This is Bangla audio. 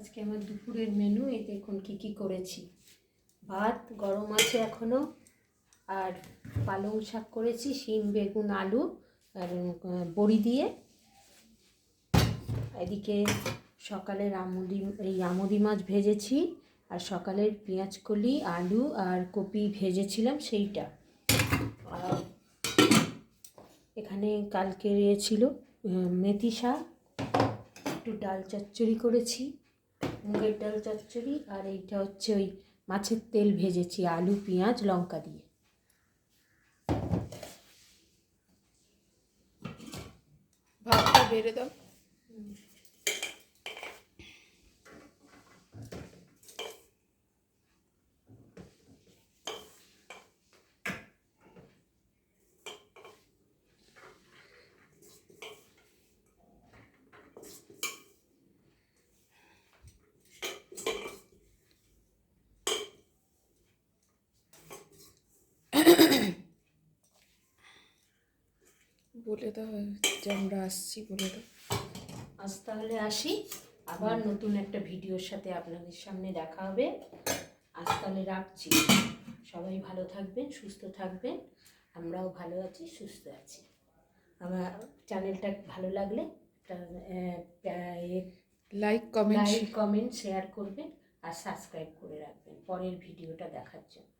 আজকে আমার দুপুরের মেনু এই দেখুন কী কী করেছি? ভাত, গরম আছে এখনও আর পালং শাক করেছি, শিম, বেগুন, আলু, আর বড়ি দিয়ে। এদিকে সকালের আমুদি এই আমুদি মাছ ভেজেছি, আর সকালের পেঁয়াজ কলি আলু আর কপি ভেজেছিলাম সেইটা। আর এখানে কালকে ছিল মেথি শাক, একটু ডাল চচ্চড়ি করেছি। মুগের ডাল চচ্চড়ি আর এইটা হচ্ছে ওই মাছের তেল ভেজেছি আলু পেঁয়াজ লঙ্কা দিয়ে। ভাতটা বেড়ে দাও। বলে দাও যে আমরা আসছি বলে দাও। আজ তাহলে আসি। আবার নতুন একটা ভিডিওর সাথে আপনাদের সামনে দেখা হবে। আজ তাহলে রাখছি। সবাই ভালো থাকবেন সুস্থ থাকবেন। আমরাও ভালো আছি সুস্থ আছি। আমার চ্যানেলটা ভালো লাগলে like comment like comment share করবেন আর সাবস্ক্রাইব করে রাখবেন। পরের ভিডিওটা দেখার জন্য।